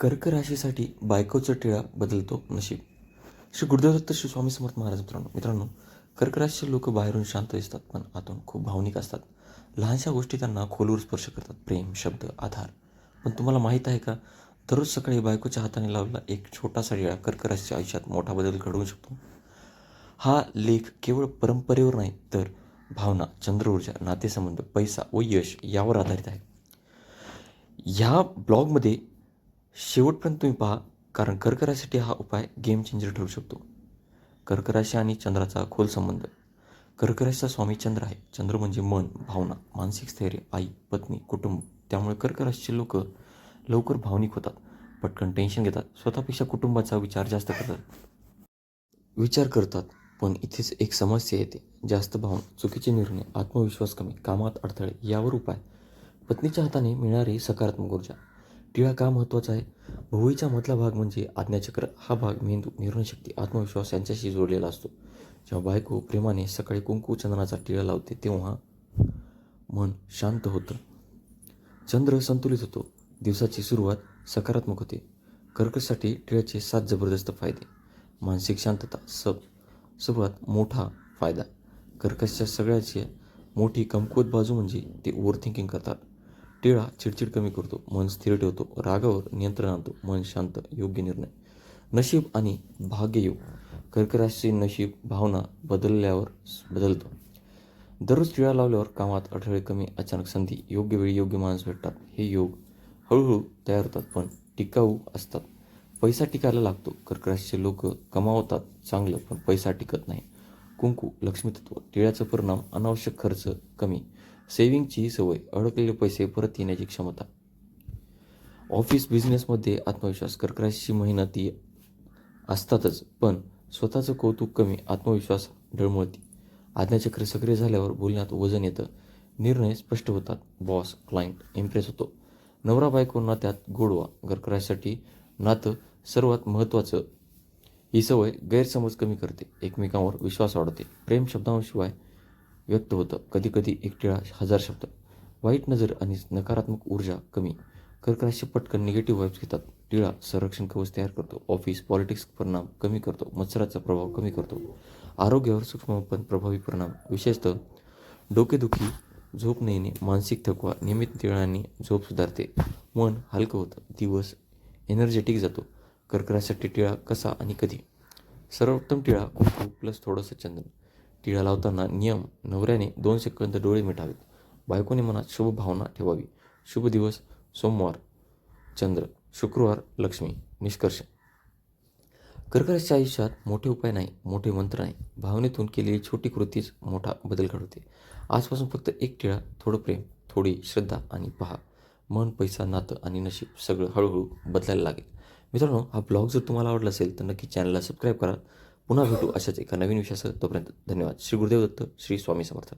कर्क राशीसाठी बायकोचा टिळा बदलतो नशीब. श्री गुरुदेवदत्त श्री स्वामी समर्थ महाराज मित्रांनो मित्रांनो कर्क राशीचे लोक बाहेरून शांत दिसतात पण आतून खूप भावनिक असतात. लहानशा गोष्टी त्यांना खोलवर स्पर्श करतात प्रेम शब्द आधार. पण तुम्हाला माहीत आहे का दररोज सकाळी बायकोच्या हाताने लावलेला एक छोटासा टिळा कर्क राशीच्या आयुष्यात मोठा बदल घडवू शकतो? हा लेख केवळ परंपरेवर नाही तर भावना चंद्र ऊर्जा नातेसंबंध पैसा व यश यावर आधारित आहे. ह्या ब्लॉगमध्ये शेवटपर्यंत तुम्ही पहा कारण कर्करासाठी हा उपाय गेम चेंजर ठरू शकतो. कर्कराशी आणि चंद्राचा खोल संबंध. कर्कराशीचा स्वामी चंद्र आहे. चंद्र म्हणजे मन भावना मानसिक स्थैर्य आई पत्नी कुटुंब. त्यामुळे कर्कराशीचे लोक लवकर भावनिक होतात. पटकन टेन्शन घेतात. स्वतःपेक्षा कुटुंबाचा विचार जास्त करतात. विचार करतात पण इथेच एक समस्या येते. जास्त भावना चुकीचे निर्णय आत्मविश्वास कमी कामात अडथळे यावर उपाय. पत्नीच्या हाताने मिळणारी सकारात्मक ऊर्जा. टिळा का महत्त्वाचा आहे? भुवईचा मधला भाग म्हणजे आज्ञाचक्र. हा भाग मेंदू निर्णयशक्ती आत्मविश्वास यांच्याशी जोडलेला असतो. जेव्हा बायको प्रेमाने सकाळी कुंकू चंदनाचा टिळा लावते तेव्हा मन शांत होतं. चंद्र संतुलित होतो. दिवसाची सुरुवात सकारात्मक होते. कर्कसाठी टिळ्याचे सात जबरदस्त फायदे. मानसिक शांतता सब सर्वात मोठा फायदा. कर्कशच्या सगळ्याची मोठी कमकुवत बाजू म्हणजे ते ओव्हर थिंकिंग करतात. टिळा चिडचिड कमी करतो मन स्थिर ठेवतो रागावर नियंत्रण आणतो मन शांत योग्य निर्णय. नशीब आणि भाग्ययोग कर्कराशीचे नशीब भावना बदलल्यावर बदलतो. दररोज टिळा लावल्यावर कामात अडथळे कमी अचानक संधी योग्य वेळी योग्य माणूस भेटतात. हे योग हळूहळू तयार होतात पण टिकाऊ असतात. पैसा टिकायला लागतो. कर्कराशीचे लोक कमावतात चांगलं पण पैसा टिकत नाही. कुंकू लक्ष्मीतत्व टिळ्याचा परिणाम अनावश्यक खर्च कमी. सेव्हिंगची सवय अडकलेले पैसे परत येण्याची क्षमता. ऑफिस बिझनेसमध्ये आत्मविश्वास कर्कराशीची मेहनती असतातच पण स्वतःचं कौतुक कमी आत्मविश्वास ढळमळती. आज्ञाचक्र सक्रिय झाल्यावर बोलण्यात वजन येतं. निर्णय स्पष्ट होतात. बॉस क्लायंट इम्प्रेस होतो. नवरा बायको नात्यात गोडवा गरकरासाठी नातं सर्वात महत्त्वाचं. ही सवय गैरसमज कमी करते एकमेकांवर विश्वास वाढवते. प्रेम शब्दांशिवाय व्यक्त होतं. कधीकधी एकटिळा हजार शब्द. वाईट नजर आणि नकारात्मक ऊर्जा कमी. कर्कराशी पटकन निगेटिव्ह वाईब्स घेतात. टिळा संरक्षण कवच तयार करतो. ऑफिस पॉलिटिक्स परिणाम कमी करतो. मत्सराचा प्रभाव कमी करतो. आरोग्यावर सूक्ष्म पण प्रभावी परिणाम. विशेषतः डोकेदुखी झोप न येणे मानसिक थकवा नियमित टिळांनी झोप सुधारते. मन हलकं होतं. दिवस एनर्जेटिक जातो. कर्करासाठी टिळा कसा आणि कधी? सर्वोत्तम टिळा कुंकू प्लस थोडंसं चंदन. टिळा लावताना नियम नवऱ्याने दोन सेकंद डोळे मिटावेत. बायकोने मनात शुभ भावना ठेवावी. शुभ दिवस सोमवार चंद्र शुक्रवार लक्ष्मी निष्कर्ष. कर्कराच्या आयुष्यात मोठे उपाय नाही मोठे मंत्र नाही. भावनेतून केलेली छोटी कृतीच मोठा बदल घडवते. आजपासून फक्त एक टिळा थोडं प्रेम थोडी श्रद्धा आणि पहा. मन पैसा नातं आणि नशीब सगळं हळूहळू बदलायला लागेल. मित्रांनो हा ब्लॉग जर तुम्हाला आवडला असेल तर नक्की चॅनलला सबस्क्राईब करा. पुन्हा भेटू अशाच एका नवीन विषयासह. तोपर्यंत धन्यवाद. श्री गुरुदेव दत्त श्री स्वामी समर्थ.